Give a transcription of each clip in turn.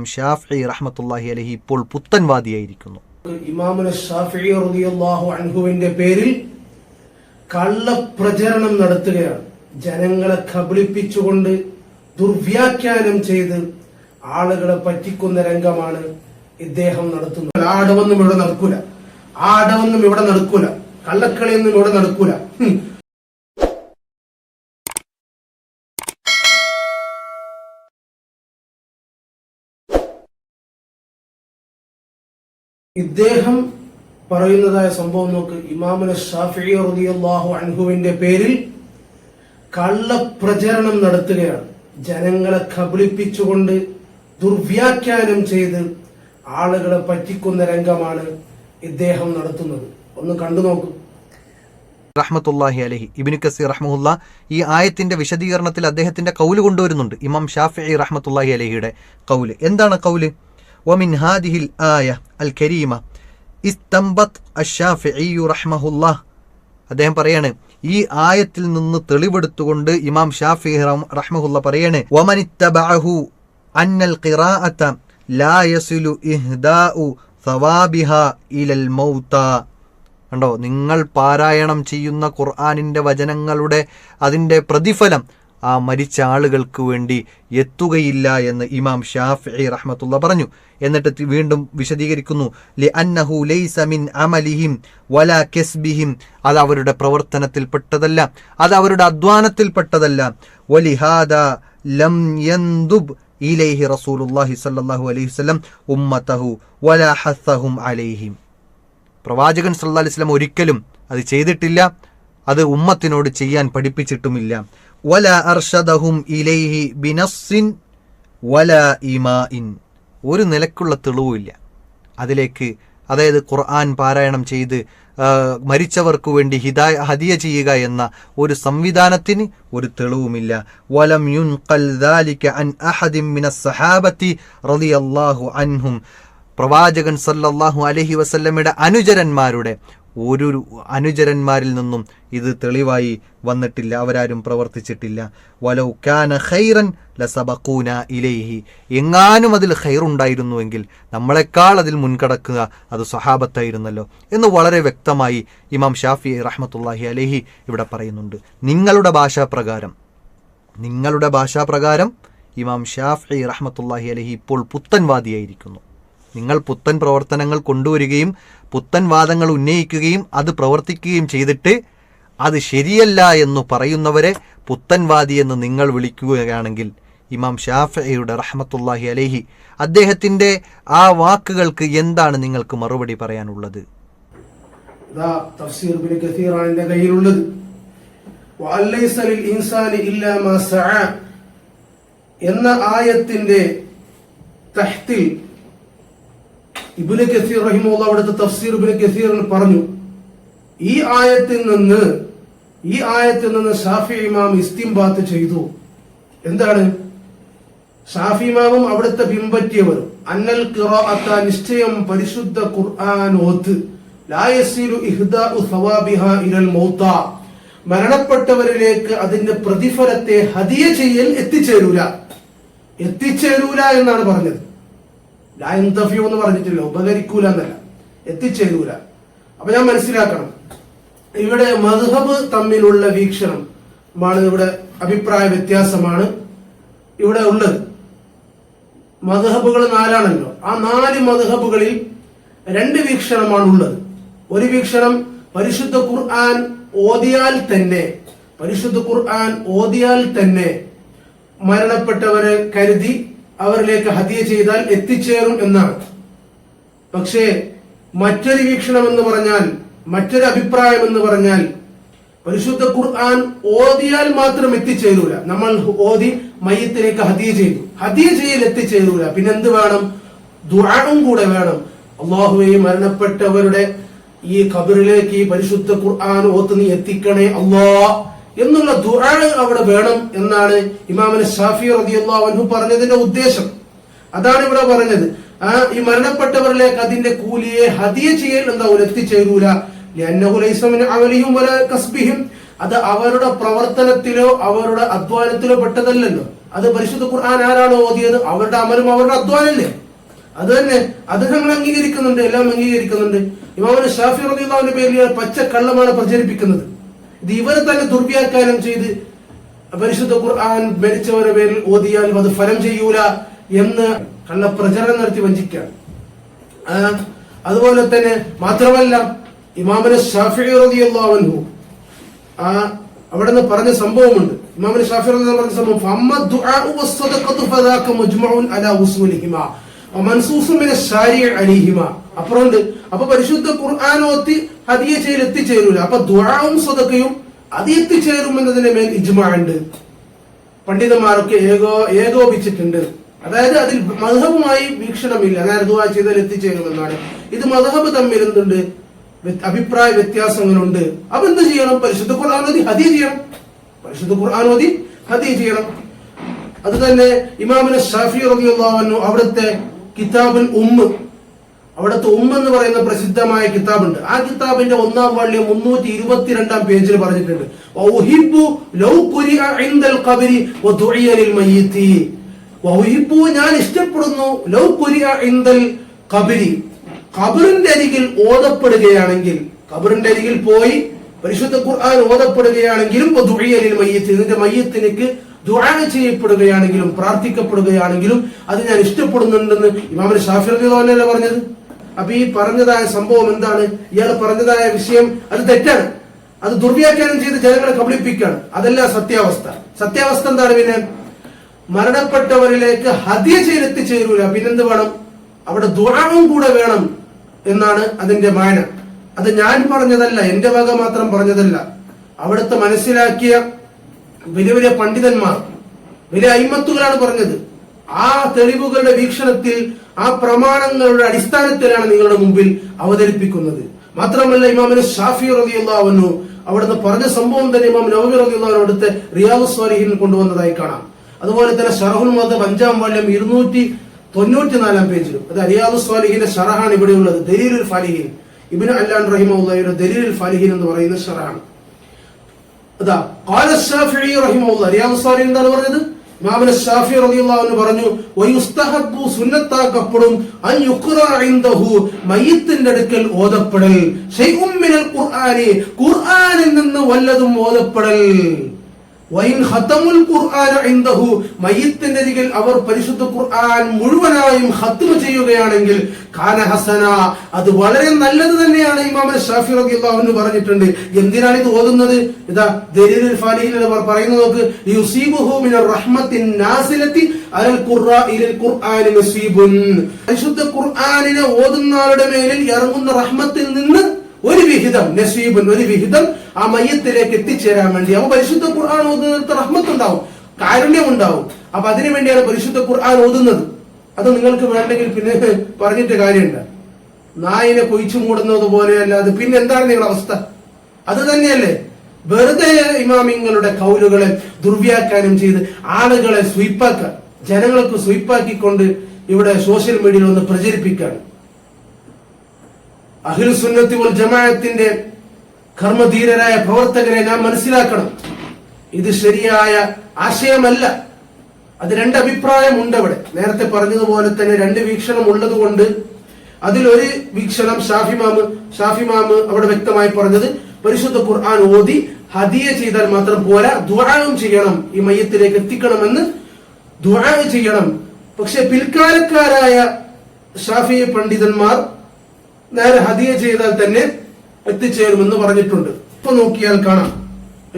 ഇമാം ഷാഫി റഹ്മത്തുല്ലാഹി അലഹി ഇപ്പോൾ പുത്തൻവാദിയായിരിക്കുന്നു. റളിയല്ലാഹു അൻഹുവിന്റെ പേരിൽ കള്ളപ്രചരണം നടത്തുകയാണ്. ജനങ്ങളെ കബളിപ്പിച്ചുകൊണ്ട് ദുർവ്യാഖ്യാനം ചെയ്ത് ആളുകളെ പറ്റിക്കുന്ന രംഗമാണ് ഇദ്ദേഹം നടത്തുന്നത്. ആ അടവൊന്നും ഇവിടെ നടക്കൂല. ആ അടവൊന്നും ഇവിടെ നടക്കൂല. കള്ളക്കളിയൊന്നും ഇവിടെ നടക്കൂല. ഇദ്ദേഹം പറയുന്നതായ സംഭവം നോക്ക്. ഇമാമുന ഷാഫി റളിയല്ലാഹു അൻഹുവിന്റെ പേരിൽ കള്ളപ്രചരണം നടത്തുകയാണ്. ജനങ്ങളെ കബളിപ്പിച്ചുകൊണ്ട് ദുർവ്യാഖ്യാനം ചെയ്ത് ആളുകളെ പറ്റിക്കുന്ന രംഗമാണ് ഇദ്ദേഹം നടത്തുന്നത്. ഒന്ന് കണ്ടു നോക്കൂ. റഹ്മത്തുല്ലാഹി അലഹി. ഇബിനു കസീർ റഹ്മുല്ല ഈ ആയത്തിന്റെ വിശദീകരണത്തിൽ അദ്ദേഹത്തിന്റെ കൗൽ കൊണ്ടുവരുന്നുണ്ട്. ഇമാം ഷാഫി റഹ്മത്തുല്ലാഹി അലഹിയുടെ കൗൽ. എന്താണ് കൗൽ? വമിൻ هذه الآية الكريمة استنبط الشافعي رحمه الله അദ്ദേഹം പറയാണ് ഈ ആയത്തിൽ നിന്ന് തെളിവെടുത്തുകൊണ്ട് ഇമാം ഷാഫി റഹ്മഹുല്ല പറയാണ് വമനിത്തബഅഹു അന്നൽ ഖിറാഅത ലാ ഇഹ്ദാഉ സവാബിഹ ഇലൽ മൗത കണ്ടോ നിങ്ങൾ പാരായണം ചെയ്യുന്ന ഖുർആാനിന്റെ വചനങ്ങളുടെ അതിന്റെ പ്രതിഫലം ആ മരിച്ച ആളുകൾക്ക് വേണ്ടി എത്തുകയില്ല എന്ന് ഇമാം ഷാഫി റഹ്മത്തുള്ള പറഞ്ഞു. എന്നിട്ട് വീണ്ടും വിശദീകരിക്കുന്നു. ലി അന്നഹു ലൈസ മിൻ അമലിഹിം വല കെസ്ബിഹിം. അത് അവരുടെ പ്രവർത്തനത്തിൽപ്പെട്ടതല്ല അത് അവരുടെ അധ്വാനത്തിൽപ്പെട്ടതല്ല വലിഹാദ ലം യന്ദുബ് ഇലൈഹി റസൂലുള്ളാഹി സ്വല്ലല്ലാഹു അലൈഹി വസല്ലം ഉമ്മതഹു വല ഹസ്സഹും അലൈഹിം. പ്രവാചകൻ സല്ലല്ലാഹു അലൈഹി വസല്ലം ഒരിക്കലും അത് ചെയ്തിട്ടില്ല. അത് ഉമ്മത്തിനോട് ചെയ്യാൻ പഠിപ്പിച്ചിട്ടുമില്ല. വല അർഷദഹും ഇലൈഹി ബിനസ്സിൻ വല ഇമാഇൻ. ഒരു നിലക്കുള്ള തെളിവുമില്ല. അതിലേക്ക് അതായത് ഖുർആൻ പാരായണം ചെയ്ത് മരിച്ചവർക്ക് വേണ്ടി ഹിതായ ഹദിയ ചെയ്യുക എന്ന ഒരു സംവിധാനത്തിന് ഒരു തെളിവുമില്ല. വലം യുൻഖൽ ദാലിക അൻ അഹദിൻ മിനസ് സഹാബത്തി റളിയല്ലാഹു അൻഹും. പ്രവാചകൻ സല്ലല്ലാഹു അലഹി വസല്ലമയുടെ അനുചരന്മാരുടെ ഒരു അനുചരന്മാരിൽ നിന്നും ഇത് തെളിവായി വന്നിട്ടില്ല. അവരാരും പ്രവർത്തിച്ചിട്ടില്ല. വലൗ കാന ഖൈറൻ ലസബക്കൂന ഇലൈഹി. എങ്ങാനും അതിൽ ഖൈറുണ്ടായിരുന്നുവെങ്കിൽ നമ്മളെക്കാൾ അതിൽ മുൻകടക്കുക അത് സ്വഹാബത്തായിരുന്നല്ലോ എന്ന് വളരെ വ്യക്തമായി ഇമാം ഷാഫി റഹ്മത്തുല്ലാഹി അലൈഹി ഇവിടെ പറയുന്നുണ്ട്. നിങ്ങളുടെ ഭാഷാപ്രകാരം നിങ്ങളുടെ ഭാഷാപ്രകാരം ഇമാം ഷാഫി റഹ്മത്തുല്ലാഹി അലഹി ഇപ്പോൾ പുത്തൻവാദിയായിരിക്കുന്നു. നിങ്ങൾ പുത്തൻ പ്രവർത്തനങ്ങൾ കൊണ്ടുവരികയും പുത്തൻ വാദങ്ങൾ ഉന്നയിക്കുകയും അത് പ്രവർത്തിക്കുകയും ചെയ്തിട്ട് അത് ശരിയല്ല എന്ന് പറയുന്നവരെ പുത്തൻവാദി എന്ന് നിങ്ങൾ വിളിക്കുകയാണെങ്കിൽ ഇമാം ഷാഫയുടെ റഹമത്തുല്ലാഹി അലേഹി അദ്ദേഹത്തിന്റെ ആ വാക്കുകൾക്ക് എന്താണ് നിങ്ങൾക്ക് മറുപടി പറയാനുള്ളത്? കയ്യിലുള്ളത്. എന്ന ആയത്തിന്റെ തഹ്തിൽ ഇബ്നു കസീർ റഹിമുള്ള അവിടുത്തെ തഫ്സീർ കസീർ കസീറിന് പറഞ്ഞു. ഈ ആയത്തിൽ നിന്ന് ഈ ആയത്തിൽ നിന്ന് ഷാഫി ഇമാം ഇസ്തിംബാത്ത് ചെയ്തു. എന്താണ്? ഷാഫി ഇമാമും അവിടുത്തെ പിൻപറ്റിയവർ അന്നൽ ഖിറാഅത്ത നിശ്ചയം പരിശുദ്ധ ഖുർആൻ ലാ യസീലു ഇഹ്ദാഉ സവാബിഹ ഇലൽ മൗത മരണപ്പെട്ടവരിലേക്ക് അതിന്റെ പ്രതിഫലത്തെ ഹദിയ ചെയ്യൽ എത്തിച്ചേരൂല. എത്തിച്ചേരൂല എന്നാണ് പറഞ്ഞത്. ലായന്തഫ്യൂ എന്ന് പറഞ്ഞിട്ടില്ല ഉപകരിക്കൂല എന്നല്ല എത്തിച്ചേരൂല. അപ്പൊ ഞാൻ മനസ്സിലാക്കണം. ഇവിടെ മധുഹബ് തമ്മിലുള്ള വീക്ഷണം ആണ് ഇവിടെ അഭിപ്രായ വ്യത്യാസമാണ് ഇവിടെ ഉള്ളത്. മധുഹബുകൾ നാലാണല്ലോ. ആ നാല് മധുഹബുകളിൽ രണ്ട് വീക്ഷണമാണ് ഉള്ളത്. ഒരു വീക്ഷണം പരിശുദ്ധ ഖുർആൻ ഓതിയാൽ തന്നെ പരിശുദ്ധ ഖുർആൻ ഓതിയാൽ തന്നെ മരണപ്പെട്ടവരെ കരുതി അവരിലേക്ക് ഹദിയ ചെയ്താൽ എത്തിച്ചേരും എന്നാണ്. പക്ഷേ മറ്റൊരു വീക്ഷണം എന്ന് പറഞ്ഞാൽ മറ്റൊരു അഭിപ്രായം എന്ന് പറഞ്ഞാൽ പരിശുദ്ധ ഖുർആൻ ഓതിയാൽ മാത്രം എത്തിച്ചേരൂല. നമ്മൾ ഓതി മയ്യത്തിലേക്ക് ഹതിയ ചെയ്തു. ഹതിയ ചെയ്യൽ എത്തിച്ചേരൂല. പിന്നെന്ത് വേണം? ദുആവും കൂടെ വേണം. അള്ളാഹുവെ മരണപ്പെട്ടവരുടെ ഈ ഖബറിലേക്ക് ഈ പരിശുദ്ധ ഖുർആൻ ഓത്ത് നീ എത്തിക്കണേ അള്ളാ. എന്നുള്ള ദുആ അവിടെ വേണം എന്നാണ് ഇമാമിന് ഷാഫി റളിയല്ലാഹു അൻഹു പറഞ്ഞതിന്റെ ഉദ്ദേശം. അതാണ് ഇവിടെ പറഞ്ഞത്. ആ ഈ മരണപ്പെട്ടവരിലേക്ക് അതിന്റെ കൂലിയെ ഹതിയ ചെയ്യൽ എന്താ എത്തിച്ചേരൂല അമലിഹിം വലാ കസ്ബിഹിം. അത് അവരുടെ പ്രവർത്തനത്തിലോ അവരുടെ അധ്വാനത്തിലോ പെട്ടതല്ലല്ലോ. അത് പരിശുദ്ധ ഖുർആൻ ആരാണോ ഓതിയത്? അവരുടെ അമലും അവരുടെ അധ്വാനല്ലേ? അത് തന്നെ. അത് ഞങ്ങൾ അംഗീകരിക്കുന്നുണ്ട് എല്ലാം അംഗീകരിക്കുന്നുണ്ട്. ഇമാമിന് ഷാഫി റബിള്ളാവിന്റെ പേരിൽ പച്ച കള്ളമാണ് പ്രചരിപ്പിക്കുന്നത്. ഇത് ഇവരെ തന്നെ ദുർവ്യാഖ്യാനം ചെയ്ത് പരിശുദ്ധ ഖുർആൻ മരിച്ചവരുടെ പേരിൽ ഓതിയാൽ അത് ഫലം ചെയ്യൂല എന്ന് കള്ള പ്രചരണം നടത്തി വഞ്ചിക്കാം അതുപോലെ തന്നെ മാത്രമല്ല ഇമാമിന് ഷാഫി ആ അവിടെ നിന്ന് പറഞ്ഞ സംഭവമുണ്ട്. ഇമാമിന് ഷാഫി പറഞ്ഞ സംഭവം അലാ അലൈഹിമാ അപ്പുറമുണ്ട്. അപ്പൊ പരിശുദ്ധ ഖുർആാനോത്തി ചെയ്യൽ എത്തിച്ചേരൂല. അപ്പൊ ദ്വാവും സ്വതക്കയും അതി എത്തിച്ചേരും എന്നതിന്റെ മേൽ ഇജ്മാണ്ട് പണ്ഡിതന്മാരൊക്കെ ഏകോ ഏകോപിച്ചിട്ടുണ്ട്. അതായത് അതിൽ മധബുമായി വീക്ഷണമില്ല. അതായത് ദുവാ ചെയ്താൽ എത്തിച്ചേരുമെന്നാണ്. ഇത് മധബ് തമ്മിൽ എന്തുണ്ട്? അഭിപ്രായ വ്യത്യാസങ്ങളുണ്ട് അപ്പൊ എന്ത് ചെയ്യണം? പരിശുദ്ധ ഖുർആാനോതി ഹതി ചെയ്യണം. പരിശുദ്ധ ഖുർആാനോതി ഹതി ചെയ്യണം. അത് തന്നെ ഇമാമിന് ഷാഫി അൻഹു അവിടുത്തെ കിതാബുൽ ഉമ്മ് അവിടുത്തെ ഉമ്മ എന്ന് പറയുന്ന പ്രസിദ്ധമായ കിതാബുണ്ട്. ആ കിതാബിന്റെ ഒന്നാം വള്ളി മുന്നൂറ്റി ഇരുപത്തിരണ്ടാം പേജിൽ പറഞ്ഞിട്ടുണ്ട്. ഞാൻ ഇഷ്ടപ്പെടുന്നു ലൗ ഖുരിഅ കബരി ഖബരി. ഖബറിന്റെ അരികിൽ ഓതപ്പെടുകയാണെങ്കിൽ കബറിന്റെ അരികിൽ പോയി പരിശുദ്ധ ഖുർആൻ ഓതപ്പെടുകയാണെങ്കിലും മയ്യിത്തി. ഇതിന്റെ മയ്യത്തിലേക്ക് ദുആ ചെയ്യപ്പെടുകയാണെങ്കിലും പ്രാർത്ഥിക്കപ്പെടുകയാണെങ്കിലും അത് ഞാൻ ഇഷ്ടപ്പെടുന്നുണ്ടെന്ന് ഇമാം ഷാഫിർ പറഞ്ഞത്? അപ്പൊ ഈ പറഞ്ഞതായ സംഭവം എന്താണ്? ഇയാൾ പറഞ്ഞതായ വിഷയം അത് തെറ്റാണ്. അത് ദുർവ്യാഖ്യാനം ചെയ്ത് ജനങ്ങളെ കബളിപ്പിക്കുകയാണ്. അതല്ല സത്യാവസ്ഥ. സത്യാവസ്ഥ എന്താണ് പിന്നെ? മരണപ്പെട്ടവരിലേക്ക് ഹതിയ ചെയ്തെത്തിച്ചേരൂല പിന്നെന്ത് വേണം? അവിടെ ദുരാവും കൂടെ വേണം എന്നാണ് അതിന്റെ മായന അത് ഞാൻ പറഞ്ഞതല്ല എന്റെ വക മാത്രം പറഞ്ഞതല്ല. അവിടുത്തെ മനസ്സിലാക്കിയ വലിയ വലിയ പണ്ഡിതന്മാർ വലിയ അയിമത്തുകളാണ് പറഞ്ഞത്. ആ തെളിവുകളുടെ വീക്ഷണത്തിൽ ആ പ്രമാണങ്ങളുടെ അടിസ്ഥാനത്തിലാണ് നിങ്ങളുടെ മുമ്പിൽ അവതരിപ്പിക്കുന്നത്. മാത്രമല്ല ഇമാമിന് ഷാഫി റബിയുള്ളവനു അവിടുന്ന് പറഞ്ഞ സംഭവം തന്നെ ഇമാം നവവി റബിയുള്ളവൻ അവിടുത്തെ റിയാദ് സ്വാലിഹിൻ കൊണ്ടുവന്നതായി കാണാം. അതുപോലെ തന്നെ ഷറഹുൽ മദബ് അഞ്ചാം വാല്യം ഇരുന്നൂറ്റി തൊണ്ണൂറ്റിനാലാം പേജിലും. അത് റിയാദു സ്വാലിഹിന്റെ ഷറഹാണ് ഇവിടെയുള്ളത്. ദലീലുൽ ഫാലിഹിൻ. ഇബിന് അല്ലാൻ റഹിമുള്ളയുടെ ദലീലുൽ ഫാലിഹിൻ എന്ന് പറയുന്ന ഷറഹാണ്. അതാ ഖാല ശാഫിഈ റഹിമഹുല്ലാഹ് റിയാദു സ്വാലിഹിൻ എന്താണ് പറഞ്ഞത്? ഇമാമുന ഷാഫി റളിയല്ലാഹു പറഞ്ഞു വയുസ്തഹബ്ബു സുന്നത്താക്കപ്പെടും അൻ യുഖ്റ ഇൻദഹു മയ്യിത്തിന്റെ അടുക്കൽ ഓതപ്പെടൽ. ഷൈഉം മിനൽ ഖുർആനി ഖുർആനിൽ നിന്ന് വല്ലതും ഓതപ്പെടൽ. മയ്യിത്തിന്റെ അരികിൽ അവർ പരിശുദ്ധ ഖുർആൻ മുഴുവനായും ഖത്മ ചെയ്യുകയാണെങ്കിൽ കാന ഹസന അത് വളരെ നല്ലത് തന്നെയാണ് ഇമാമൻ ഷാഫി റബി അൻഹു പറഞ്ഞിട്ടുണ്ട്. എന്തിനാണ് ഇത് ഓതുന്നത്? ഇതാ ദലീലുൽ ഫാലിഹിൽ അവർ പറയുന്നു നോക്ക്. യുസീബുഹു മിനർ റഹ്മത്തിൻ നാസിലത്തി അലൽ ഖുർആനിൽ ഖുർആനി നസീബുൻ. പരിശുദ്ധ ഖുർആനിനെ ഓതുന്ന ആളുടെ മേലിൽ ഇറങ്ങുന്ന റഹ്മത്തിൽ നിന്ന് ഒരു വിഹിതം നസീബുൻ ഒരു വിഹിതം ആ മയ്യത്തിലേക്ക് എത്തിച്ചേരാൻ വേണ്ടി. അവൻ പരിശുദ്ധ ഖുർആൻ റഹ്മത്ത് ഉണ്ടാവും കാരുണ്യം ഉണ്ടാവും അപ്പൊ അതിനു വേണ്ടിയാണ് പരിശുദ്ധ ഖുർആൻ ഓതുന്നത്. അത് നിങ്ങൾക്ക് വേണ്ടെങ്കിൽ പിന്നെ പറഞ്ഞിട്ട് കാര്യമുണ്ട് നായിനെ കൊയിച്ചു മൂടുന്നത് പോലെയല്ലാതെ പിന്നെ എന്താണ് നിങ്ങളുടെ അവസ്ഥ? അത് തന്നെയല്ലേ. വെറുതെ ഇമാമിങ്ങളുടെ കൗലുകളെ ദുർവ്യാഖ്യാനം ചെയ്ത് ആളുകളെ സ്വീപ്പാക്കാൻ ജനങ്ങൾക്ക് സ്വീപ്പാക്കിക്കൊണ്ട് ഇവിടെ സോഷ്യൽ മീഡിയയിൽ ഒന്ന് പ്രചരിപ്പിക്കാണ്. അഖിൽ സുന്നത്തി വൽ ജമാഅത്തിന്റെ കർമ്മധീരരായ പ്രവർത്തകരെ നാം മനസ്സിലാക്കണം. ഇത് ശരിയായ ആശയമല്ല. അത് രണ്ട് അഭിപ്രായമുണ്ട് അവിടെ നേരത്തെ പറഞ്ഞതുപോലെ തന്നെ രണ്ട് വീക്ഷണം ഉള്ളത് കൊണ്ട് അതിലൊരു വീക്ഷണം ഷാഫിമാമ് ഷാഫിമാമ് അവിടെ വ്യക്തമായി പറഞ്ഞത് പരിശുദ്ധ ഖുർആൻ ഓതി ഹദിയ ചെയ്താൽ മാത്രം പോരാ ദുആവും ചെയ്യണം ഈ മയ്യത്തിലേക്ക് എത്തിക്കണമെന്ന് ദുആ ചെയ്യണം. പക്ഷെ പിൽക്കാലക്കാരായ ഷാഫി പണ്ഡിതന്മാർ നേരെ ഹദിയ ചെയ്താൽ തന്നെ എത്തിച്ചേരുമെന്ന് പറഞ്ഞിട്ടുണ്ട്. ഇപ്പൊ നോക്കിയാൽ കാണാം.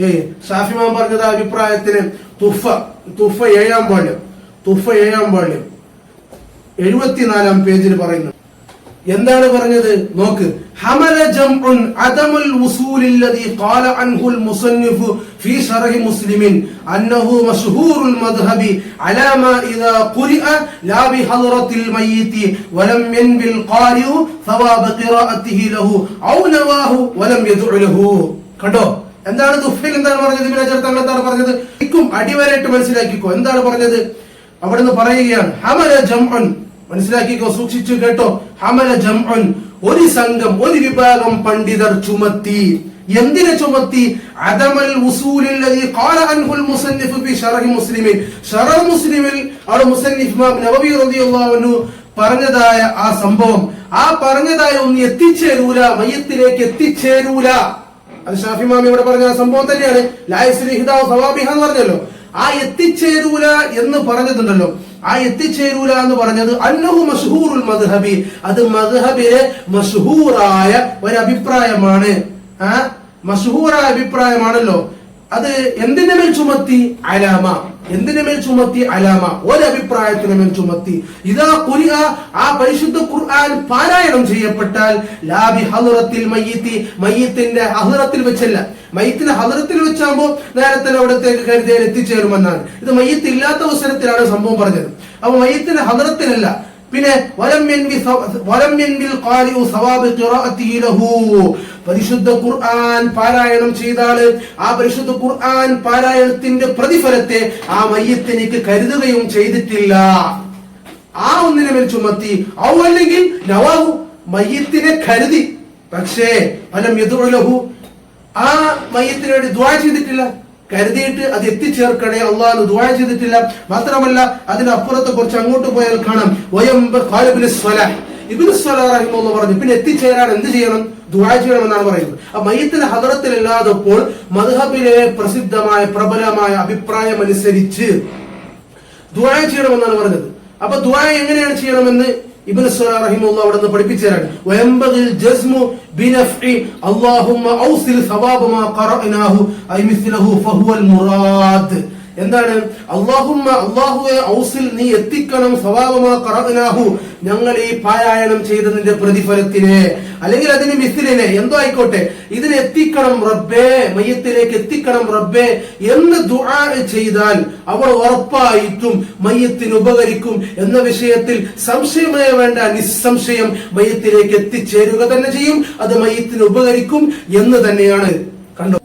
ഏ ഷാഫിമാൻ പറഞ്ഞത് അഭിപ്രായത്തിന് തുഫ തുഫ ഏഴാം പാണ്ഡ്യം തുഫ ഏഴാം പാണ്ഡ്യം എഴുപത്തിനാലാം പേജിൽ പറയുന്നു. എന്താണ് പറഞ്ഞത്? നോക്ക്. ജംഉൻ ഖാല അൻഹുൽ ഫീ ശർഹി മുസ്ലിമിൻ അന്നഹു മദ്ഹബി ഇദാ ഖുരിഅ മയ്യിതി വലം യൻബിൽ ഖാരിഉ ഖിറാഅത്തിഹി ലഹു വലം ലഹു. കണ്ടോ? എന്താണ് എന്താണ് പറഞ്ഞത്? എന്താണ് പറഞ്ഞത്? ഇക്കും അടിവരായിട്ട് മനസ്സിലാക്കിക്കോ. എന്താണ് പറഞ്ഞത്? അവിടുന്ന് പറയുകയാണ് ജംഉൻ മനസ്സിലാക്കിക്കോ സൂക്ഷിച്ചു കേട്ടോ. ഹമല ജംഉൻ ഒരു സംഘം ഒരു വിഭാഗം പണ്ഡിതർ ചുമത്തി. എന്തിനെ ചുമത്തി? അദമൽ ഖാല അൻഹുൽ മുസന്നിഫ് ഫി ശറഹ് മുസ്ലിമിൻ. ശറഹ് മുസ്ലിമിൽ അവിടെ മുസന്നിഫ് ഇമാം നബവി റളിയല്ലാഹു അൻഹു പറഞ്ഞതായ ആ സംഭവം. ആ പറഞ്ഞതായ ഒന്ന് എത്തിച്ചേരൂല മയ്യത്തിലേക്ക് എത്തിച്ചേരൂല. അത് ഷാഫി മാമി ഇവിടെ പറഞ്ഞ ആ സംഭവം തന്നെയാണ്. സവാബിഹ എന്ന് പറഞ്ഞല്ലോ. ആ എത്തിച്ചേരൂല എന്ന് പറഞ്ഞതുണ്ടല്ലോ. ആ എത്തിച്ചേരൂല എന്ന് പറഞ്ഞത് അന്നഹു മസ്ഹൂറുൽ മദ്ഹബി. അത് മദ്ഹബിലെ മസ്ഹൂറായ ഒരു അഭിപ്രായമാണ് ആ? മസ്ഹൂറായ അഭിപ്രായമാണല്ലോ. അത് എന്തിന്റെ മേൽ ചുമത്തി? അലാമ. എന്തിന്റെ മേൽ ചുമത്തി? അലാമ. ഒരു അഭിപ്രായത്തിന് മേൽ ചുമത്തി. ഇതാ കുരി ആ പരിശുദ്ധ ഖുർആൻ പാരായണം ചെയ്യപ്പെട്ടാൽ ലാബി ഹലുറത്തിൽ മയ്യത്തി. മയ്യത്തിന്റെ അഹുറത്തിൽ വെച്ചല്ല. മയ്യത്തിന്റെ ഹലുറത്തിൽ വെച്ചാകുമ്പോ നേരത്തെ അവിടത്തേക്ക് കരുതിയാൽ എത്തിച്ചേരുമെന്നാണ്. ഇത് മയ്യത്ത് ഇല്ലാത്ത അവസരത്തിലാണ് സംഭവം പറഞ്ഞത്. അപ്പൊ മയ്യത്തിന് ഹദറത്തിലല്ല. പിന്നെ പരിശുദ്ധ ഖുർആൻ പാരായണം ചെയ്താൽ ആ പരിശുദ്ധ ഖുർആൻ പാരായണത്തിന്റെ പ്രതിഫലത്തെ ആ മയ്യത്തിനേക്ക് കരുതുകയും ചെയ്തിട്ടില്ല. ആ ഒന്നിനെ മേൽ ചുമത്തി. അല്ലെങ്കിൽ നവാഹു മയ്യത്തിനെ കരുതി. പക്ഷേ ഫലം എതിർലഹു ആ മയ്യത്തിന് വേണ്ടി ദ്വാ ചെയ്തിട്ടില്ല. കരുതിയിട്ട് അത് എത്തിച്ചേർക്കണേ അള്ളാഹ് ദുആ ചെയ്തിട്ടില്ല. മാത്രമല്ല അതിനപ്പുറത്തെ കുറച്ച് അങ്ങോട്ട് പോയാൽ കാണാം. പറഞ്ഞു പിന്നെ എത്തിച്ചേരാൻ എന്ത് ചെയ്യണം? ദുആ ചെയ്യണമെന്നാണ് പറയുന്നത്. ആ മയ്യത്തിന്റെ ഹദറത്തിലല്ലാതപ്പോൾ മദ്ഹബിലെ പ്രസിദ്ധമായ പ്രബലമായ അഭിപ്രായം അനുസരിച്ച് ചെയ്യണം എന്നാണ് പറഞ്ഞത്. അപ്പൊ ദുആ എങ്ങനെയാണ് ചെയ്യണമെന്ന്? ഇബ്നു സലാ റഹിമഹുള്ള അവിടെ നിന്ന് പഠിപ്പിച്ചു ജസ്മു ബിനഫ്ഇ അല്ലാഹുമ്മ ഔസിൽ സവാബ മാ ഖറഅനാഹു ഐ മിസ്ലഹു ഫഹുവൽ മുറാദ്. എന്താണ്? അള്ളാഹുമ്മ അള്ളാഹുവെ ഔസിൽ നീ എത്തിക്കണം സ്വഭാവമാ ഖറഅനാഹു ഞങ്ങൾ ഈ പാരായണം ചെയ്തതിന്റെ പ്രതിഫലത്തിനെ അല്ലെങ്കിൽ അതിന് മിസിലിനെ എന്തോ ആയിക്കോട്ടെ. ഇതിനെ എത്തിക്കണം റബ്ബേ മയ്യത്തിലേക്ക് എത്തിക്കണം റബ്ബേ എന്ന് ദുആ ചെയ്താൽ അവൾ ഉറപ്പായിട്ടും മയ്യത്തിന് ഉപകരിക്കും എന്ന വിഷയത്തിൽ സംശയമേ വേണ്ട നിസ്സംശയം മയ്യത്തിലേക്ക് എത്തിച്ചേരുക തന്നെ ചെയ്യും അത് മയ്യത്തിന് ഉപകരിക്കും എന്ന് തന്നെയാണ്. കണ്ടു?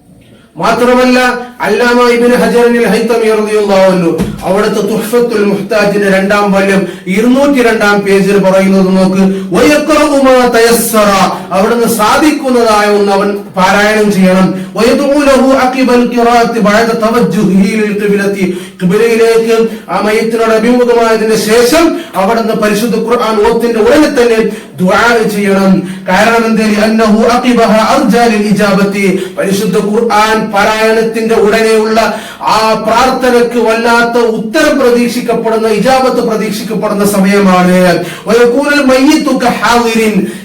മാത്രമല്ല അല്ലാമ ഇബ്നു ഹജറിനിൽ ഹൈത്തമി റളിയല്ലാഹു അവിടുത്തെ തുഹ്ഫത്തുൽ മുഹ്താജിന്റെ രണ്ടാം വാല്യം ഇരുന്നൂറ്റി രണ്ടാം പേജിൽ പറയുന്നത് നോക്ക് വയക്കറുമാ തയസ്സറ അവിടുന്ന് സാധിക്കുന്നതായ ഒന്ന് അവൻ പാരായണം ചെയ്യണം. വയദഉ ലഹു അഖിബൽ ഖിറാഅത്തി ബഅദ തവജ്ജുഹി ലിൽ ഖിബ്ലത്തി ഖിബ്ലയിലേക്ക് ആ മയത്തിനോട് അഭിമുഖമായതിന് ശേഷം അവിടുന്ന് പരിശുദ്ധ ഖുർആൻ ഓത്തിന്റെ ഉടനെ തന്നെ ദുആ ചെയ്യണം. കാരണം അന്നഹു അഖിബഹ പരിശുദ്ധ ഖുർആൻ പാരായണത്തിന്റെ ഉടനെയുള്ള ആ പ്രാർത്ഥനക്ക് വല്ലാത്ത ഉത്തരം പ്രതീക്ഷിക്കപ്പെടുന്ന ഇജാബത്ത് പ്രതീക്ഷിക്കപ്പെടുന്ന സമയമാണ്.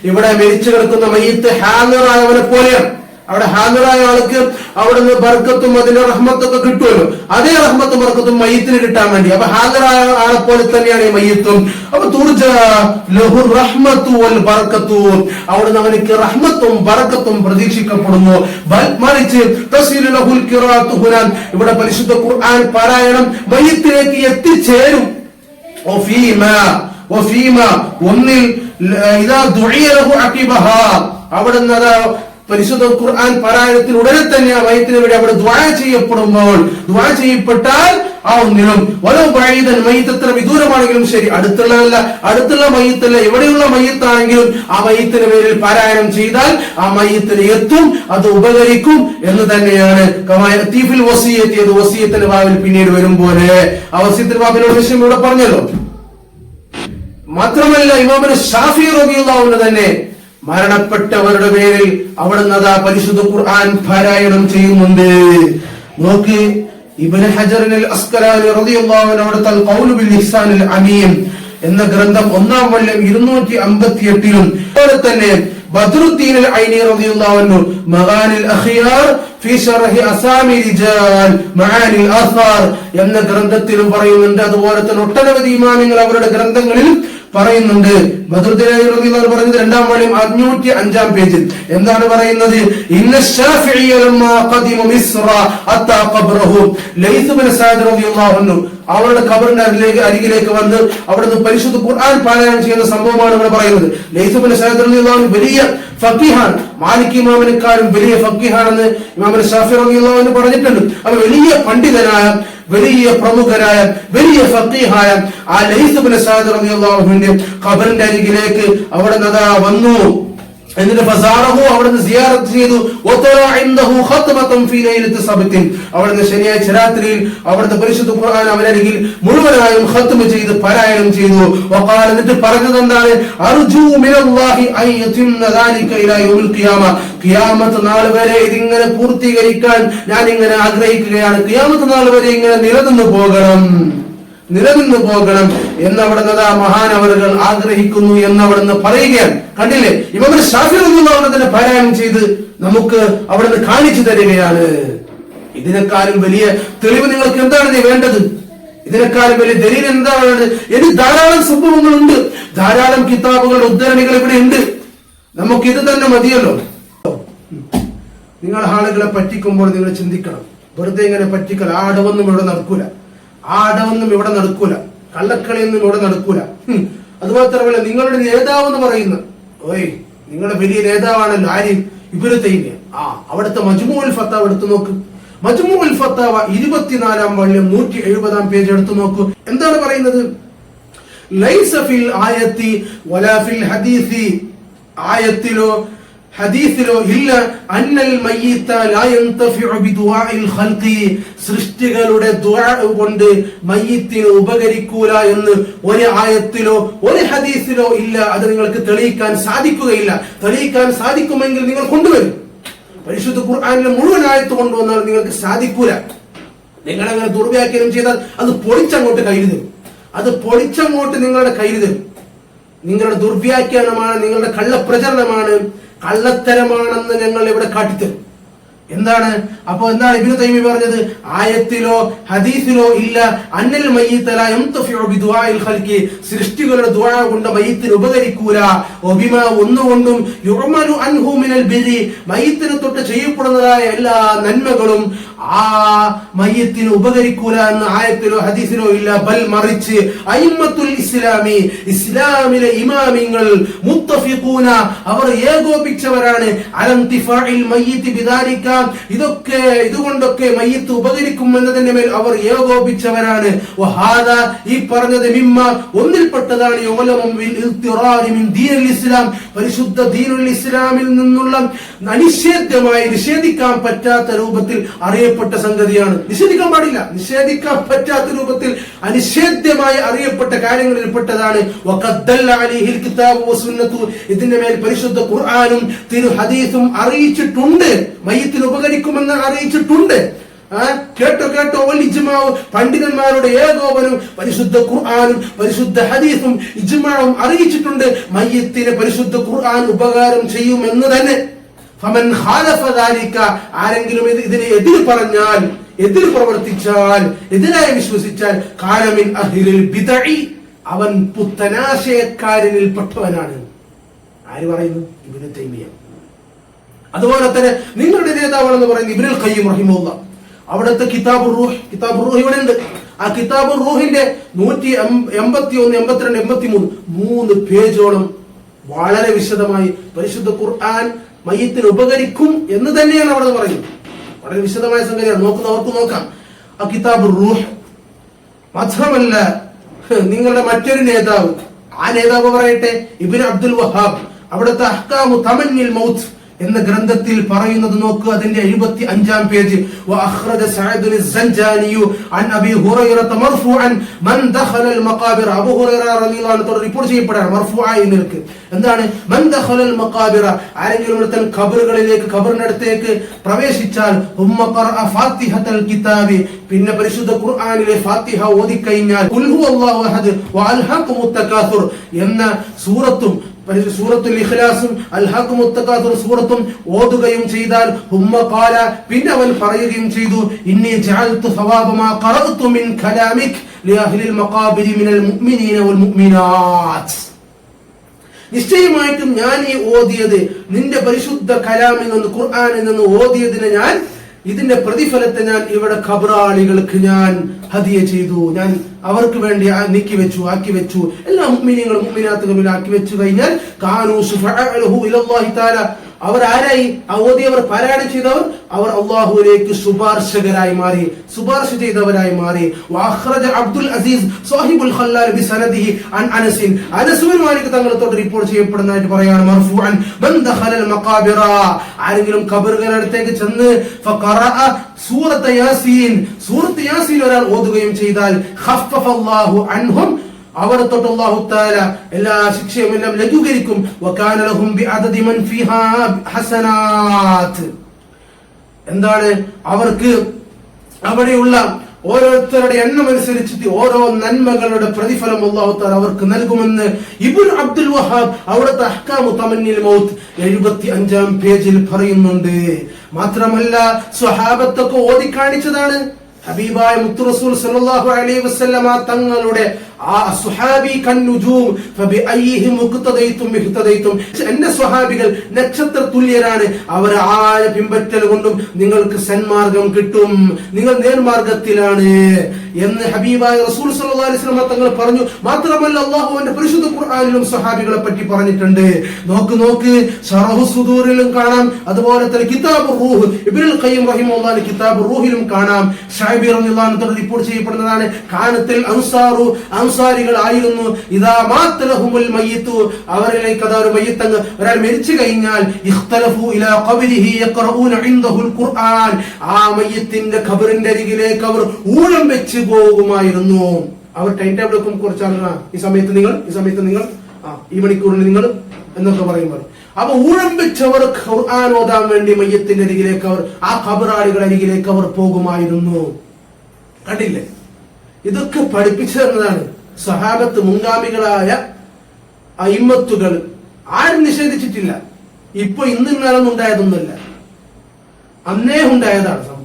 ഇവിടെ മരിച്ചു കിടക്കുന്ന മയ്യത്ത് ഹാദിറായവനെ പോലെയാണ്. അവിടെ ഹാജറായ ആൾക്ക് അവിടെ നിന്ന് ബർക്കത്തും അതിന്റെ റഹ്മത്തൊക്കെ കിട്ടുമല്ലോ. അതേ റഹ്മത്തും ബർക്കത്തും മയ്യത്തിന് കിട്ടാൻ വേണ്ടി. അപ്പൊ ഹാജറായ ആളെ പോലെ തന്നെയാണ് ഈ മയ്യത്തും. അപ്പൊ തുർജ ലഹു റഹ്മത്തു വൽ ബർക്കത്തു. അവിടുന്ന് അവനിക്ക് റഹ്മത്തും ബർക്കത്തും പ്രതീക്ഷിക്കപ്പെടുന്നു. മറിച്ച് തസ്സീലു ലഹുൽ ഖിറാഅത്തു ഹുനാൻ ഇവിടെ പരിശുദ്ധ ഖുർആൻ പാരായണം. മയ്യത്തിലേക്ക് എത്തിച്ചേരും. വഫീമ വഫീമ. ഒന്നിൽ ഇതാ ഇദാ അക്കിബഹ അവിടുന്ന് പരിശുദ്ധ ഖുർആൻ പാരായണത്തിൽ ഉടനെ തന്നെ ആ വയത്തിന് വേണ്ടി അവിടെ ദ്വാ ചെയ്യപ്പെടുമ്പോൾ ദ്വാ ചെയ്യപ്പെട്ടാൽ ആ ഒന്നിനും വലോ വൈദൻ മയ്യത്ത് എത്ര വിദൂരമാണെങ്കിലും ശരി അടുത്തുള്ളതല്ല അടുത്തുള്ള മയ്യത്തല്ല എവിടെയുള്ള മയ്യത്താണെങ്കിലും ആ മയ്യത്തിന് പേരിൽ പാരായണം ചെയ്താൽ ആ മയ്യത്തിന് എത്തും അത് ഉപകരിക്കും എന്ന് തന്നെയാണ് തീഫിൽ വസീയത്ത് ഏത് വസീയത്തിന്റെ ഭാവിൽ പിന്നീട് വരും പോലെ ആ വസീയത്തിന്റെ ഭാവിലുള്ള വിഷയം ഇവിടെ പറഞ്ഞല്ലോ. മാത്രമല്ല ഇമാമിന് ഷാഫി റബിയുള്ള തന്നെ മരണപ്പെട്ടവരുടെ പേരിൽ അവിടുന്ന് അതാ പരിശുദ്ധ ഖുർആൻ പാരായണം ചെയ്യുന്നുണ്ട്. നോക്ക് ഇബ്നു ഹജറിൽ അസ്കലാനി ഖൗലു ബിൽ ഇഹ്സാനിൽ അമീൻ എന്ന ഗ്രന്ഥം ഒന്നാം വല്ലം ഇരുന്നൂറ്റി അമ്പത്തി എട്ടിലും അതുപോലെ തന്നെ ബദ്രുദ്ദീനിൽ ഐനി റളിയല്ലാഹു മഗാനിൽ അഖിയാർ ഫി ശർഹി അസാമി റിജാൽ മആനിൽ ആസാർ എന്ന ഗ്രന്ഥത്തിലും പറയുന്നുണ്ട്. അതുപോലെ തന്നെ ഒട്ടനവധി ഇമാമിങ്ങൾ അവരുടെ ഗ്രന്ഥങ്ങളിൽ പറയുന്നുണ്ട്. ബദറുദ്ദീൻ പറഞ്ഞത് രണ്ടാം വാള്യം അഞ്ഞൂറ്റി അഞ്ചാം പേജിൽ. എന്താണ് പറയുന്നത്? ഇന്ന അവരുടെ കബറിന്റെ അരികിലേക്ക് വന്ന് അവിടുന്ന് പരിശുദ്ധ ഖുർആൻ പാരായണം ചെയ്യുന്ന സംഭവമാണ് ഇവിടെ പറയുന്നത്. ലൈസ് ബിൻ സഅദ് റളിയല്ലാഹു അൻഹു വലിയ ഫക്കീഹാൻ മാലിക് ഇമാമിനെക്കാളും വലിയ ഫക്കീഹാണെന്ന് ഇമാമിന് ഷാഫി റബിയുള്ള പറഞ്ഞിട്ടുണ്ട്. അപ്പൊ വലിയ പണ്ഡിതനായ വലിയ പ്രമുഖരായ വലിയ ഫക്കീഹായ ആ ലൈസ് സാദ് അൻഹുവിന്റെ ഖബറിന്റെ അരികിലേക്ക് അവിടെ നദാ വന്നു. എന്നിട്ട് അവിടുന്ന് സിയാറത്ത് ചെയ്തു. ശനിയാഴ്ച രാത്രിയിൽ അവിടുത്തെ പരിശുദ്ധ ഖുർആൻ അവനരികിൽ മുഴുവനായും ഖത്മ ചെയ്ത് പാരായണം ചെയ്തു. എന്നിട്ട് പറഞ്ഞത് എന്താണ്? മിനല്ലാഹി ദാലിക വരെ ഇതിങ്ങനെ പൂർത്തീകരിക്കാൻ ഞാൻ ഇങ്ങനെ ആഗ്രഹിക്കുകയാണ്. ഖിയാമത്ത് നാൾ വരെ ഇങ്ങനെ നിലനിന്ന് പോകണം. നിലനിന്ന് പോകണം എന്നവിടുന്ന് മഹാനവറുകൾ ആഗ്രഹിക്കുന്നു എന്നവിടുന്ന് പറയുകയാണ്. കണ്ടില്ലേ? ഇവർ തന്നെ പാരായണം ചെയ്ത് നമുക്ക് അവിടുന്ന് കാണിച്ചു തരികയാണ്. ഇതിനേക്കാളും വലിയ തെളിവ് നിങ്ങൾക്ക് എന്താണ് വേണ്ടത്? ഇതിനേക്കാളും വലിയ ദലീൽ എന്താണ് വേണ്ടത് ഇനി ധാരാളം സംഭവങ്ങളുണ്ട്. ധാരാളം കിതാബുകളുടെ ഉദ്ധരണികൾ ഇവിടെ ഉണ്ട്. നമുക്ക് ഇത് തന്നെ മതിയല്ലോ. നിങ്ങൾ ആളുകളെ പറ്റിക്കുമ്പോൾ നിങ്ങൾ ചിന്തിക്കണം. വെറുതെ ഇങ്ങനെ പറ്റിക്കൽ ആടവൊന്നും ഇവിടെ നടക്കൂല. ആ അടവൊന്നും ഇവിടെ നടക്കൂല. കള്ളക്കളിയൊന്നും ഇവിടെ നടക്കൂല. അതുപോലെ നിങ്ങളുടെ നേതാവ് എന്ന് പറയുന്ന ഓയ് നിങ്ങളുടെ വലിയ നേതാവാണല്ലോ ആര്? ഇവർ ആ അവിടുത്തെ മജ്മൂൽ ഫത്താവ് എടുത്തു നോക്ക്. മജ്മൂൽ ഫത്താവ ഇരുപത്തിനാലാം വള്ളിയം നൂറ്റി എഴുപതാം പേജ് എടുത്തു നോക്ക്. എന്താണ് പറയുന്നത്? ലൈസ ഫിൽ ആയത്തി ഹദീസി. ആയത്തിലോ ഹദീസിലോ ഇല്ല അന്നൽ സൃഷ്ടികളുടെ ദുആ കൊണ്ട് മയ്യിത്തിനെ ഉപകരിക്കൂല എന്ന് ഒരു ആയത്തിലോ ഒരു ഹദീസിലോ ഇല്ല. അത് നിങ്ങൾക്ക് തെളിയിക്കാൻ സാധിക്കുകയില്ല. തെളിയിക്കാൻ സാധിക്കുമെങ്കിൽ നിങ്ങൾ കൊണ്ടുവരും. പരിശുദ്ധ ഖുർആനിലെ മുഴുവൻ ആയത്ത് കൊണ്ടുവന്നാൽ നിങ്ങൾക്ക് സാധിക്കൂല. നിങ്ങൾ അങ്ങനെ ദുർവ്യാഖ്യാനം ചെയ്താൽ അത് പൊളിച്ചങ്ങോട്ട് കയ്യിൽ തരും. അത് പൊളിച്ചങ്ങോട്ട് നിങ്ങളുടെ കയ്യിൽ തരും. നിങ്ങളുടെ ദുർവ്യാഖ്യാനമാണ് നിങ്ങളുടെ കള്ളപ്രചരണമാണ്. കള്ളത്തരമാണെന്ന് ഞങ്ങൾ ഇവിടെ കാട്ടിത്തരും. എന്താണ്? അപ്പൊ എന്താണ് ഇബിനു തൈമി പറഞ്ഞത്? ആയത്തിലോ ഹദീസിലോ ഇല്ല. അന്നൽ ഖൽഖി. സൃഷ്ടികളുടെ ദുആ കൊണ്ട് മയ്യത്തിൽ ഉപകരിക്കൂല. ഒബിമ ഒന്നുകൊണ്ടും യുഅമലു അൻഹു മിനൽ ബിരി. മയ്യത്തിന് തൊട്ട് ചെയ്യപ്പെടുന്നതായ എല്ലാ നന്മകളും ആ മയ്യത്തിന് ഉപകരിക്കൂല എന്ന് ആയത്തിലോ ഹദീസിലോ ഇല്ല. ബൽ മറിച്ച് അയിമത്തുൽ ഇസ്ലാമി. ഇസ്ലാമിലെ ഇമാമിങ്ങൾ മുത്തഫിഖൂന. അവർ ഏകോപിച്ചവരാണ്. അലം തിഫാഇൽ മയ്യത്ത് ബിദാലിക ഇതൊക്കെ ഇതുകൊണ്ടൊക്കെ മയ്യത്ത് ഉപകരിക്കും എന്നതിന്റെ മേൽ അവർ ഏകോപിച്ചവരാണ്. ഈ പറഞ്ഞത് മിമ്മ ഒന്നിൽപ്പെട്ടതാണ് ഇസ്ലാം. പരിശുദ്ധ ദീനുൽ ഇസ്ലാമിൽ നിന്നുള്ള അനിഷേധ്യമായി നിഷേധിക്കാൻ പറ്റാത്ത രൂപത്തിൽ അറിയപ്പെട്ട സംഗതിയാണ്. നിഷേധിക്കാൻ പാടില്ല. നിഷേധിക്കാൻ പറ്റാത്ത രൂപത്തിൽ അനിഷേധ്യമായി അറിയപ്പെട്ട കാര്യങ്ങളിൽ പെട്ടതാണ്. ഇതിന്റെ മേൽ പരിശുദ്ധ ഖുർആാനും തിരു ഹദീസും അറിയിച്ചിട്ടുണ്ട്. മയ്യത്തിന് ഉപകരിക്കുമെന്ന് അറിയിച്ചിട്ടുണ്ട്. കേട്ടോ കേട്ടോ ഇജ്മാവ് പണ്ഡിതന്മാരുടെ ഏകോപനം പരിശുദ്ധ ഖുർആാനും പരിശുദ്ധ ഹദീസും ഇജ്മാവും അറിയിച്ചിട്ടുണ്ട്. മയ്യത്തിന് പരിശുദ്ധ ഖുർആൻ ഉപകാരം ചെയ്യുമെന്ന് തന്നെ. ഫമൻ ആരെങ്കിലും ഇത് ഇതിനെ എതിർ പറഞ്ഞാൽ എതിർ പ്രവർത്തിച്ചാൽ എതിരായി വിശ്വസിച്ചാൽ കാലമിൻ അഹിലിൽ ബിദഇ അവൻ പുത്തനാശയക്കാരനിൽ പെട്ടവനാണ്. ആര് പറയുന്നു? ഇവന് തൈമിയ അതുപോലെ തന്നെ നിങ്ങളുടെ നേതാവാണെന്ന് പറയുന്നത് ഇബ്നുൽ ഖയ്യിം റഹിമുള്ള അവിടുത്തെ കിതാബ് റൂഹ് കിതാബ് റൂഹ് ഇവിടെ ഉണ്ട് ആ കിതാബ് റൂഹിന്റെ നൂറ്റി എൺപത്തി ഒന്ന് എൺപത്തിരണ്ട് എൺപത്തി മൂന്ന് മൂന്ന് പേജോളം വളരെ വിശദമായി പരിശുദ്ധ ഖുർആൻ മയ്യത്തിന് ഉപകരിക്കും എന്ന് തന്നെയാണ് അവിടെ പറയുന്നത്. വളരെ വിശദമായ സംഗതിയാണ്. നോക്കുന്നവർക്ക് നോക്കാം. ആ കിതാബ് റൂഹ് മാത്രമല്ല നിങ്ങളുടെ മറ്റൊരു നേതാവ്. ആ നേതാവ് പറയട്ടെ? ഇബിൻ അബ്ദുൽ വഹാബ്. അവിടുത്തെ അഹ്കാമു തമന്നിൽ മൗത്ത്. എന്ന ഗ്രന്ഥത്തിൽ പറയുന്നത് നോക്കുക അതിന്റെ എഴുപത്തി അഞ്ചാം പേജ് وأخرج سعد الزنجاني عن أبي هريرة مرفوعا من دخل المقابر അബൂ ഹുറൈറ റളിയല്ലാഹു അൻഹു റിപ്പോർട്ട് ചെയ്യപ്പെടാണ് മർഫൂആയി നിൽക്ക് എന്താണ് മൻ ദഖല المقابر ആരെങ്കിലും ഒരുത്തൻ ഖബറുകളിലേക്ക് ഖബറിനടുത്തേക്ക് പ്രവേശിച്ചാൽ ഉമ്മ ഖറഅ ഫാത്തിഹത്തൽ കിതാബി പിന്നെ പരിശുദ്ധ ഖുർആനിലെ ഫാത്തിഹ ഓതിക്കഴിഞ്ഞാൽ ഖുൽ ഹുവല്ലാഹു അഹദ് വഅൽഹഖുമുത് തകാസുർ എന്ന സൂറത്തും പരിശു- സൂറത്തുൽ ഇഖ്ലാസും അൽഹഖ് മുത്തഖാസുർ സൂറത്തും ഓതുകയും ചെയ്താൽ ഉമ്മ ഖാല പിന്നെ അവൻ പറയുകയും ചെയ്തു ഇന്നി ജഅൽതു സവാബ മാ ഖറഅതു മിൻ കലാമിക് ലിഅഹ്ലിൽ മഖാബിരി മിനൽ മുഅ്മിനീന വൽ മുഅ്മിനാത്ത് നിശ്ചയമായിട്ടും ഞാൻ ഈ ഓതിയത് നിന്റെ പരിശുദ്ധ കലാമിൽ നിന്ന് ഖുർആനിൽ നിന്ന് ഓതിയതിനെ ഞാൻ ഇതിന്റെ പ്രതിഫലത്തെ ഞാൻ ഇവിടെ ഖബറാളികൾക്ക് ഞാൻ ഹതിയ ചെയ്തു. ഞാൻ അവർക്ക് വേണ്ടി നീക്കി വെച്ചു ആക്കി വെച്ചു. എല്ലാ മുഅ്മിനീങ്ങളും മുഅ്മിനാത്തുകളും ആക്കി വെച്ചു കഴിഞ്ഞാൽ അവർ ആരായി അവധി അവർ പാരായണം ചെയ്തവർ അവർ അള്ളാഹുവിലേക്ക് ശുപാർശകരായി മാറി ശുപാർശ ചെയ്തവരായി മാറി. വാഹ്റജ അബ്ദുൽ അസീസ് സാഹിബുൽ ഖല്ലാൽ ബിസനദിഹി അൻ അനസിൻ. അനസുബിൻ മാലിക് തങ്ങളെ റിപ്പോർട്ട് ചെയ്യപ്പെടുന്നതായിട്ട് പറയാണ് മർഫൂഅൻ മൻ ദഖലൽ മഖാബിറ. ആരെങ്കിലും അടുത്തേക്ക് ചെന്ന് ഫഖറഅ സൂറത്ത് യാസീൻ സൂറത്ത് യാസീൻ ഒരാൾ ഓതുകയും ചെയ്താൽ ഖഫഫല്ലാഹു അൻഹും അവരെ തൊട്ട് അല്ലാഹു തആല എല്ലാ ശിക്ഷയും എല്ലാം ലഘൂകരിക്കും. എന്താണ്? അവർക്ക് അവിടെയുള്ള ഓരോരുത്തരുടെ എണ്ണം അനുസരിച്ചിട്ട് ഓരോ നന്മകളുടെ പ്രതിഫലം അള്ളാഹുത്താൽ താല അവർക്ക് നൽകുമെന്ന് ഇബുൽ അബ്ദുൽ വഹാബ് അവിടുത്തെ അഹ്കാമു തമന്നിൽ മൗത്ത് എഴുപത്തി അഞ്ചാം പേജിൽ പറയുന്നുണ്ട്. മാത്രമല്ല സ്വഹാബത്തൊക്കെ ഓതി കാണിച്ചതാണ് ഹബീബായ മുത്തു റസൂൽ സല്ലല്ലാഹു അലൈഹി വസല്ലമ തങ്ങളുടെ ആ സുഹാബി കന്നുജൂം എന്റെ സ്വഹാബികൾ നക്ഷത്ര തുല്യരാണ്. അവർ ആര പിൻപറ്റൽ കൊണ്ടും നിങ്ങൾക്ക് സന്മാർഗം കിട്ടും. നിങ്ങൾ നേർമാർഗത്തിലാണ് എന്ന് ഹബീബായ റസൂൽ സല്ലല്ലാഹു അലൈഹി വസല്ലം തങ്ങൾ പറഞ്ഞു. മാത്രമല്ല അള്ളാഹുവിന്റെ പരിശുദ്ധ ഖുർആനിലും സ്വഹാബികളെ പറ്റി പറഞ്ഞിട്ടുണ്ട്. നോക്ക് നോക്ക്. ഷറഹു സുദൂറിലും കാണാം. അതുപോലെ തന്നെ കിതാബ് റൂഹ്. ഇബ്നുൽ ഖയ്യിം റഹിമഹുല്ലാഹി കിതാബ് റൂഹിലും കാണാം. ഷൈബി റളിയല്ലാഹു റിപ്പോർട്ട് ചെയ്യപ്പെടുന്നതാണ്. കാനത്തിൽ അൻസാറു അൻസാരികൾ ആയിരുന്നു ഇതാ മാത്രഹുമുൽ മയ്യിത്തു. അവരിലേക്ക് അതാ ഒരു മയ്യിത്തങ്ങ്. ഒരാൾ മരിച്ചു കഴിഞ്ഞാൽ ഇഖ്തലഫു ഇലാ ഖബരിഹി യഖറഊന ഇൻദഹുൽ ഖുർആൻ. ആ മയ്യിത്തിന്റെ ഖബറിന്റെ അരികിലേക്ക് അവർ ഊഴം വെച്ച് പോകുമായിരുന്നു. അവർ ടൈം ടേബിൾ ഒക്കെ കുറച്ചാണ് ഈ സമയത്ത് നിങ്ങൾ ഈ സമയത്ത് നിങ്ങൾ ആ ഈ മണിക്കൂറിൽ നിങ്ങൾ എന്നൊക്കെ പറയുമ്പോൾ. അപ്പൊ ഊഴം വെച്ചവർ ഖുർആൻ ഓതാൻ വേണ്ടി മയ്യത്തിന്റെ അരികിലേക്ക് അവർ ആ ഖബറാളികളുടെ അരികിലേക്ക് അവർ പോകുമായിരുന്നു. കണ്ടില്ലേ? ഇതൊക്കെ പഠിപ്പിച്ചു തന്നതാണ് സഹാബത്ത് മുൻഗാമികളായ അയിമത്തുകൾ ആരും നിഷേധിച്ചിട്ടില്ല. ഇപ്പൊ ഇന്ന് ഇന്നലൊന്നും ഉണ്ടായതൊന്നുമല്ല. അന്നേ ഉണ്ടായതാണ് സംഭവം.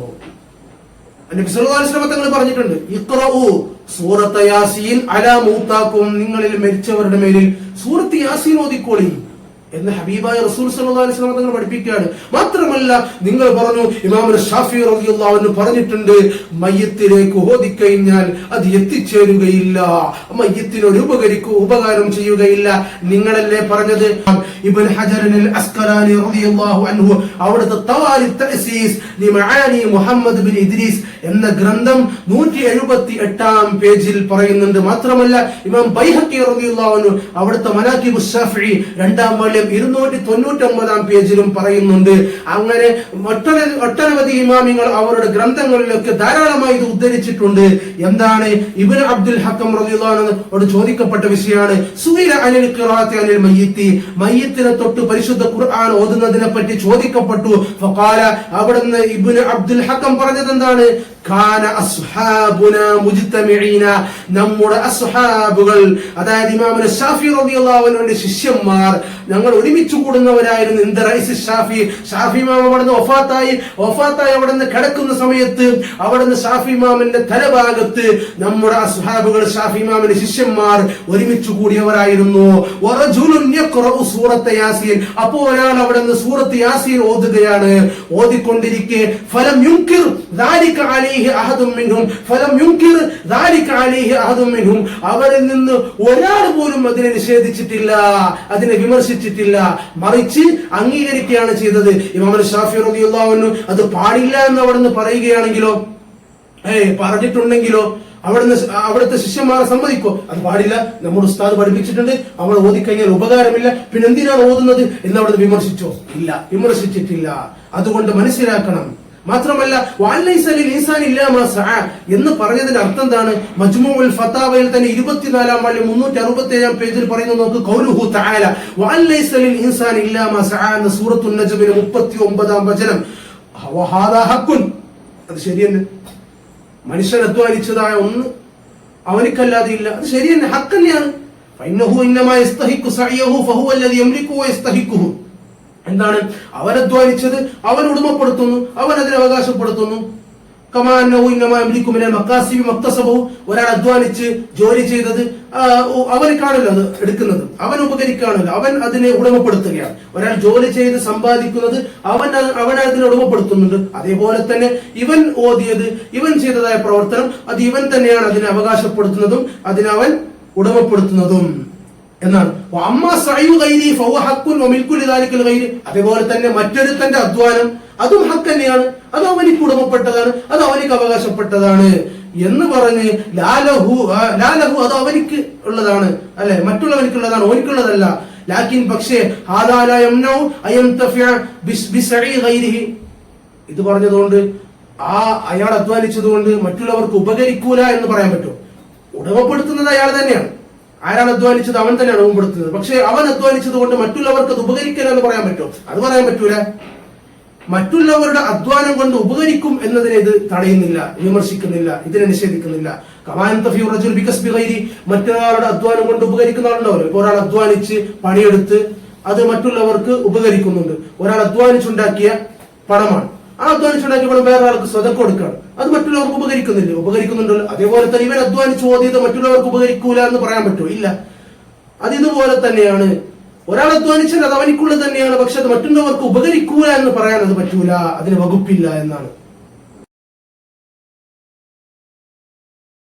തങ്ങൾ പറഞ്ഞിട്ടുണ്ട് ഇഖ്റഉ സൂറത്ത് യാസീൻ അല മൂത്താക്കും. നിങ്ങളിൽ മരിച്ചവരുടെ മേലിൽ സൂറത്ത് യാസീൻ ഓതിക്കോളി. എന്ന് ഹബീബായ റസൂൽ വസല്ലം തങ്ങൾ പഠിപ്പിക്കുകയാണ്. മാത്രമല്ല നിങ്ങൾ പറഞ്ഞു ഇമാം ഷാഫി അൻഹു പറഞ്ഞിട്ടുണ്ട് മയ്യത്തിലേക്ക് ഓതിക്കഴിഞ്ഞാൽ അത് എത്തിച്ചേരുകയില്ല മയ്യത്തിനൊരു ഉപകരിക്കു ഉപകാരം ചെയ്യുകയില്ല. നിങ്ങളല്ലേ പറഞ്ഞത്? ഇബ്ൻ ഹജറിൻ അസ്കലാനി റളിയല്ലാഹു അൻഹു അവിടുത്തെ തവാലി തഅസീസ് ലിമആനി മുഹമ്മദ് ബിൻ ഇദ്രീസ് എന്ന ഗ്രന്ഥം നൂറ്റി എഴുപത്തി എട്ടാം പേജിൽ പറയുന്നുണ്ട്. മാത്രമല്ല ഇമാം ബൈഹക്കി റളിയല്ലാഹു അൻഹു അവിടുത്തെ മനാക്കിബു ഷാഫിഈ രണ്ടാം വാള്യം ഇരുന്നൂറ്റി തൊണ്ണൂറ്റി ഒമ്പതാം പേജിലും പറയുന്നുണ്ട്. അങ്ങനെ ഒട്ടനവധി ഇമാമിങ്ങൾ അവരുടെ ഗ്രന്ഥങ്ങളിലൊക്കെ ധാരാളമായി ഇത് ഉദ്ധരിച്ചിട്ടുണ്ട്. എന്താണ്? ഇബിൻ അബ്ദുൽ ഹക്കം അൻഹുവോട് ചോദിക്കപ്പെട്ട വിഷയമാണ്. സുഇല അനിൽ ഖിറാഅത്തി അനിൽ മയ്യിത്തി. മയ്യത്തിനെ തൊട്ട് പരിശുദ്ധ ഖുർആൻ ഓതുന്നതിനെ പറ്റി ചോദിക്കപ്പെട്ടു. ഫഖാല അവിടുന്ന് ഇബിൻ അബ്ദുൽ ഹക്കം പറഞ്ഞത് എന്താണ് നമ്മുടെ അസ്ഹാബുകൾ അതായത് ഇമാമിന് ഷാഫി റബിയുള്ളവനുവിന്റെ ശിഷ്യന്മാർ ഞങ്ങൾ ഒരുമിച്ച് കൂടുന്നവരായിരുന്നു. ഇന്ദറൈസ് ഷാഫി? ഷാഫി ഇമാം നിന്ന് ഒഫാത്തായി ഒഫാത്തായി അവിടുന്ന് കിടക്കുന്ന സമയത്ത് അവിടുന്ന് ഷാഫി ഇമാമിന്റെ തലഭാഗത്ത് നമ്മുടെ അസ്ഹാബുകൾ ഷാഫി ഇമാമിന്റെ ശിഷ്യന്മാർ ഒരുമിച്ച് കൂടിയവരായിരുന്നു. സൂറത്ത് യാസീൻ. അപ്പോൾ ഒരാൾ അവിടെ നിന്ന് സൂറത്ത് യാസീൻ ഓതുകയാണ്. ഓതിക്കൊണ്ടിരിക്കെ ഫലം യുക്കിർ ദാലിക അലൈ അലൈഹി അഹദും മിൻഹും. ഫലം യുൻകിർ ദാലിക അലൈഹി അഹദും മിൻഹും. അവരിൽ നിന്ന് ഒരാൾ പോലും അതിനെ നിഷേധിച്ചിട്ടില്ല അതിനെ വിമർശിച്ചിട്ടില്ല. മറിച്ച് അംഗീകരിക്കുകയാണ് ചെയ്തത്. ഇമാമൽ ഷാഫി റളിയല്ലാഹു അൻഹു അത് പാടില്ല എന്ന് അവിടുന്ന് പറയുകയാണെങ്കിലോ ഏയ് പറഞ്ഞിട്ടുണ്ടെങ്കിലോ അവിടുന്ന് അവിടുത്തെ ശിഷ്യന്മാരെ സമ്മതിക്കോ? അത് പാടില്ല. നമ്മുടെ ഉസ്താദ് പഠിപ്പിച്ചിട്ടുണ്ട്. അവൾ ഓതിക്കഴിഞ്ഞാൽ ഉപകാരമില്ല. പിന്നെന്തിനാണ് ഓതുന്നത് എന്ന് അവിടുന്ന് വിമർശിച്ചോ? ഇല്ല. വിമർശിച്ചിട്ടില്ല. അതുകൊണ്ട് മനസ്സിലാക്കണം. മാത്രമല്ല എന്ന് പറഞ്ഞതിന്റെ അർത്ഥം എന്താണ്? മജ്മുൽ ഫതാവയിൽ തന്നെ ഇരുപത്തിനാലാം വാല്യം മുന്നൂറ്റി അറുപത്തി ഏഴാം പേജിൽ പറയുന്നു നോക്ക് കൗലുഹു തആല വാൽസലിൽ ഇൻസാൻ ഇല്ലാ മാ സഅ എന്ന സൂറത്തുൻ നജ്മിലെ മുപ്പത്തി ഒമ്പതാം വചനം അത് ശരിയല്ലേ? മനുഷ്യൻ അധ്വാനിച്ചതായ ഒന്ന് അവനിക്കല്ലാതെ ഇല്ല. അത് ശരി തന്നെ ഹക്ക് തന്നെയാണ്. എന്താണ്? അവരധ്വാനിച്ചത് അവൻ ഉടമപ്പെടുത്തുന്നു അവൻ അതിനെ അവകാശപ്പെടുത്തുന്നു. ഒരാൾ അധ്വാനിച്ച് ജോലി ചെയ്തത് അവനക്കാണല്ലോ അത് എടുക്കുന്നത്. അവൻ ഉപകരിക്കാണല്ലോ അവൻ അതിനെ ഉടമപ്പെടുത്തുകയാണ്. ഒരാൾ ജോലി ചെയ്ത് സമ്പാദിക്കുന്നത് അവൻ അവൻ അതിനെ ഉടമപ്പെടുത്തുന്നുണ്ട്. അതേപോലെ തന്നെ ഇവൻ ഓതിയത് ഇവൻ ചെയ്തതായ പ്രവർത്തനം അത് ഇവൻ തന്നെയാണ് അതിനെ അവകാശപ്പെടുത്തുന്നതും അതിനവൻ ഉടമപ്പെടുത്തുന്നതും. എന്നാണ്. അതേപോലെ തന്നെ മറ്റൊരുത്തന്റെ അധ്വാനം അതും ഹക്ക് തന്നെയാണ്. അത് അവനിക്ക് ഉടമപ്പെട്ടതാണ്. അത് അവനിക്ക് അവകാശപ്പെട്ടതാണ്. എന്ന് പറഞ്ഞ് ലാലഹു ലാലഹു അത് അവനിക്ക് ഉള്ളതാണ്. അല്ലെ? മറ്റുള്ളവനിക്കുള്ളതാണ് ഓനിക്കുള്ളതല്ല. ലാക്കിൻ പക്ഷേ ഇത് പറഞ്ഞതുകൊണ്ട് ആ അയാൾ അധ്വാനിച്ചതുകൊണ്ട് മറ്റുള്ളവർക്ക് ഉപകരിക്കൂല എന്ന് പറയാൻ പറ്റും. ഉടമപ്പെടുത്തുന്നത് അയാൾ തന്നെയാണ്. ആരാണ് അധ്വാനിച്ചത് അവൻ തന്നെയാണ് ഉടമപ്പെടുത്തുന്നത് പക്ഷെ അവൻ അധ്വാനിച്ചത് കൊണ്ട് മറ്റുള്ളവർക്ക് അത് ഉപകരിക്കില്ല എന്ന് പറയാൻ പറ്റും? അത് പറയാൻ പറ്റൂല. മറ്റുള്ളവരുടെ അധ്വാനം കൊണ്ട് ഉപകരിക്കും എന്നതിനെ ഇത് തടയുന്നില്ല വിമർശിക്കുന്നില്ല ഇതിനെ നിഷേധിക്കുന്നില്ല. മറ്റൊരാളുടെ അധ്വാനം കൊണ്ട് ഉപകരിക്കുന്ന ആളുണ്ടാവില്ല. ഇപ്പൊ ഒരാൾ അധ്വാനിച്ച് പണിയെടുത്ത് അത് മറ്റുള്ളവർക്ക് ഉപകരിക്കുന്നുണ്ട്. ഒരാൾ അധ്വാനിച്ചുണ്ടാക്കിയ പണമാണ്. ആ അധ്വാനിച്ചുണ്ടാക്കിയ പണം വേറെ ആൾക്ക് സ്വതം കൊടുക്കുകയാണ്. അത് മറ്റുള്ളവർക്ക് ഉപകരിക്കുന്നില്ല? ഉപകരിക്കുന്നുണ്ടല്ലോ. അതേപോലെ തന്നെ ഇവർ അധ്വാനിച്ച് ഓതിയത് മറ്റുള്ളവർക്ക് ഉപകരിക്കൂല എന്ന് പറയാൻ പറ്റുമോ? ഇല്ല. അത് ഇതുപോലെ തന്നെയാണ്. ഒരാൾ അധ്വാനിച്ചാൽ അത് അവനിക്കുള്ളത് തന്നെയാണ്. പക്ഷെ അത് മറ്റുള്ളവർക്ക് ഉപകരിക്കൂല എന്ന് പറയാൻ അത് പറ്റൂല. അതിന് വകുപ്പില്ല എന്നാണ്.